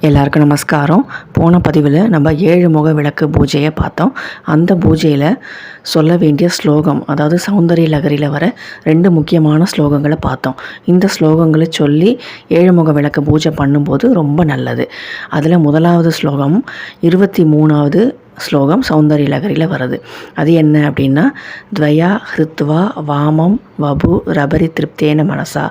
எல்லாருக்கும் நமஸ்காரம். போன பதிவில் நம்ம ஏழு முக விளக்கு பூஜையை பார்த்தோம். அந்த பூஜையில் சொல்ல வேண்டிய ஸ்லோகம் அதாவது சௌந்தரிய லகரியில் வர ரெண்டு முக்கியமான ஸ்லோகங்களை பார்த்தோம். இந்த ஸ்லோகங்களை சொல்லி ஏழு முக விளக்கு பூஜை பண்ணும்போது ரொம்ப நல்லது. அதில் முதலாவது ஸ்லோகம் இருபத்தி மூணாவது ஸ்லோகம் சௌந்தரிய லகரியில் வருது. அது என்ன அப்படின்னா துவயா ஹிருத்வா வாமம் வபு ரபரி திருப்தேன மனசா.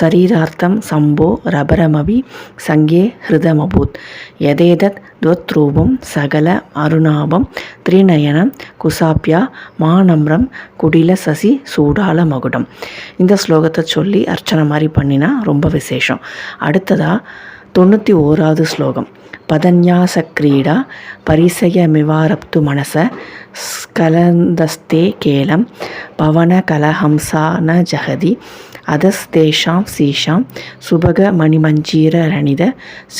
சரீரார்த்தம் சம்போ ரபரமபி சங்கே ஹிருதமபூத். எதேதத் துவத்ரூபம் சகல அருணாபம் திரிநயனம் குசாப்யா மானம்ரம் குடில சசி சூடால மகுடம். இந்த ஸ்லோகத்தை சொல்லி அர்ச்சனை மாதிரி பண்ணினா ரொம்ப விசேஷம். அடுத்ததாக தொண்ணூற்றி ஓராவது ஸ்லோகம். பதன்யாச கிரீடா பரிசயமிவாரப்து மனச ஸ்கலந்தஸ்தே கேலம் பவன கலஹம்சா ஜகதி அதஸ்தேஷாம் சீஷாம் சுபக மணிமஞ்சீர ரணித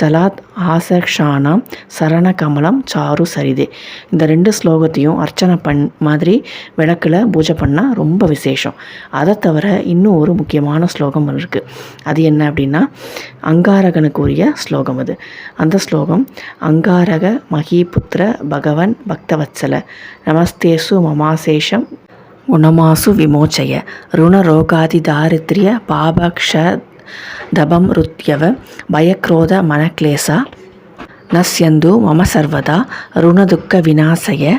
சலாத் ஆசக்ஷானாம் சரண கமலம் சாரு சரிதே. இந்த ரெண்டு ஸ்லோகத்தையும் அர்ச்சனை பண் மாதிரி விளக்கில் பூஜை பண்ணால் ரொம்ப விசேஷம். அதை தவிர இன்னும் ஒரு முக்கியமான ஸ்லோகம் இருக்குது அது என்ன அப்படின்னா அங்காரகனுக்குரிய ஸ்லோகம் அது. அந்த ஸ்லோகம் அங்காரக மகிபுத்திர பகவன் பக்தவத்சல. நமஸ்தேசு மமாசேஷம் குணமாசு விமோச்சய ருணரோகாதி தாரித்ரிய பாபக்ஷ தபம் ருத்யவ பயக்ரோத மனக்லேசா நஸ்யந்து மம சர்வதா ருணதுக்க விநாசய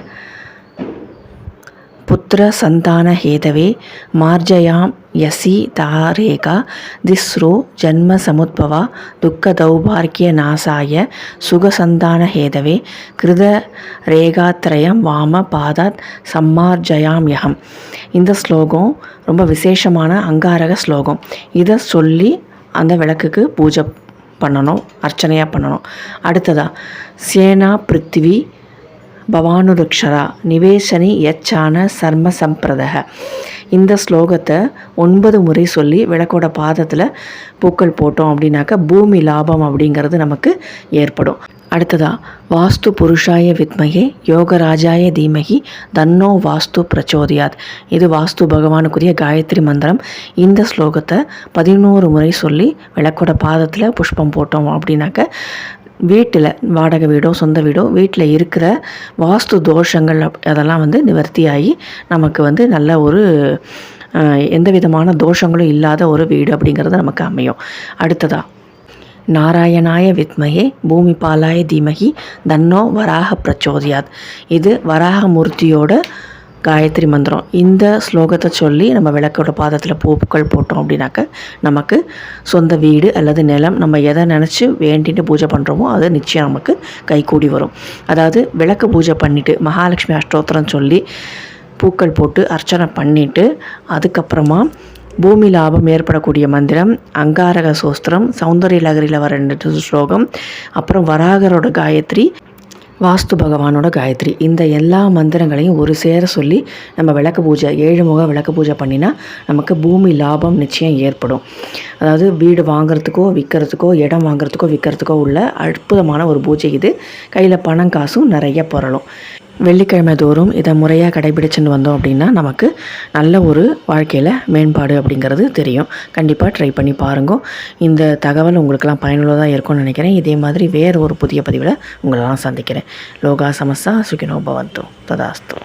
புத்திர சந்தான ஹேதவே மார்ஜயாம் யசி தாரேகா திஸ்ரோ ஜன்ம சமுத்பவா துக்க தௌபார்க்கிய நாசாய சுகசந்தான ஹேதவே கிருத ரேகாத்ரயம் வாம பாதாத் சம்மார்ஜயாம் யகம். இந்த ஸ்லோகம் ரொம்ப விசேஷமான அங்காரக ஸ்லோகம். இதை சொல்லி அந்த விளக்குக்கு பூஜை பண்ணணும் அர்ச்சனையாக பண்ணணும். அடுத்ததாக சேனா பிருத்திவி பவானுருக்ஷரா நிவேசனி யச்சான சர்ம சம்பிரதக இந்த ஸ்லோகத்தை ஒன்பது முறை சொல்லி விளக்கோட பாதத்தில் பூக்கள் போட்டோம் அப்படின்னாக்கா பூமி லாபம் அப்படிங்கிறது நமக்கு ஏற்படும். அடுத்ததாக வாஸ்து புருஷாய வித்மகே யோகராஜாய தீமகி தன்னோ வாஸ்து பிரச்சோதியாத். இது வாஸ்து பகவானுக்குரிய காயத்ரி மந்திரம். இந்த ஸ்லோகத்தை பதினோரு முறை சொல்லி விளக்கோட பாதத்தில் புஷ்பம் போட்டோம் அப்படின்னாக்க வீட்டில் வாடகை வீடோ சொந்த வீடோ வீட்டில் இருக்கிற வாஸ்து தோஷங்கள் அதெல்லாம் வந்து நிவர்த்தியாகி நமக்கு வந்து நல்ல ஒரு எந்த விதமான தோஷங்களும் இல்லாத ஒரு வீடு அப்படிங்கிறது நமக்கு அமையும். அடுத்ததாக நாராயணாய வித்மகே பூமி பாலாய தீமகி தன்னோ வராக பிரச்சோதியாத். இது வராகமூர்த்தியோட காயத்ரி மந்திரம். இந்த ஸ்லோகத்தை சொல்லி நம்ம விளக்கோட பாதத்தில் பூக்கள் போட்டோம் அப்படின்னாக்க நமக்கு சொந்த வீடு அல்லது நிலம் நம்ம எதை நினச்சி வேண்டிட்டு பூஜை பண்ணுறோமோ அது நிச்சயம் நமக்கு கைகூடி வரும். அதாவது விளக்கு பூஜை பண்ணிவிட்டு மகாலட்சுமி அஷ்டோத்திரம் சொல்லி பூக்கள் போட்டு அர்ச்சனை பண்ணிவிட்டு அதுக்கப்புறமா பூமி லாபம் ஏற்படக்கூடிய மந்திரம் அங்காரக சோஸ்திரம் சௌந்தரிய லகரியில் வர ரெண்டு ஸ்லோகம் அப்புறம் வராகரோட காயத்ரி வாஸ்து பகவானோட காயத்ரி. இந்த எல்லா மந்திரங்களையும் ஒரு சேர சொல்லி நம்ம விளக்கு பூஜை ஏழு முக விளக்கு பூஜை பண்ணினா நமக்கு பூமி லாபம் நிச்சயம் ஏற்படும். அதாவது வீடு வாங்குறதுக்கோ விற்கிறதுக்கோ இடம் வாங்குறதுக்கோ விற்கிறதுக்கோ உள்ள அற்புதமான ஒரு பூஜை இது. கையில் பணம் காசும் நிறைய புரளும் வெள்ளிக்கிழமை தோறும் இதை முறையாக கடைபிடிச்சுன்னு வந்தோம் அப்படின்னா நமக்கு நல்ல ஒரு வாழ்க்கையில் மேம்பாடு அப்படிங்கிறது தெரியும். கண்டிப்பாக ட்ரை பண்ணி பாருங்க. இந்த தகவல் உங்களுக்கெல்லாம் பயனுள்ளதாக இருக்கும்னு நினைக்கிறேன். இதே மாதிரி வேறு ஒரு புதிய பதிவில் உங்களெல்லாம் சந்திக்கிறேன். லோகா சமஸ்தா சுகினோ பவந்தோ ததாஸ்தோ.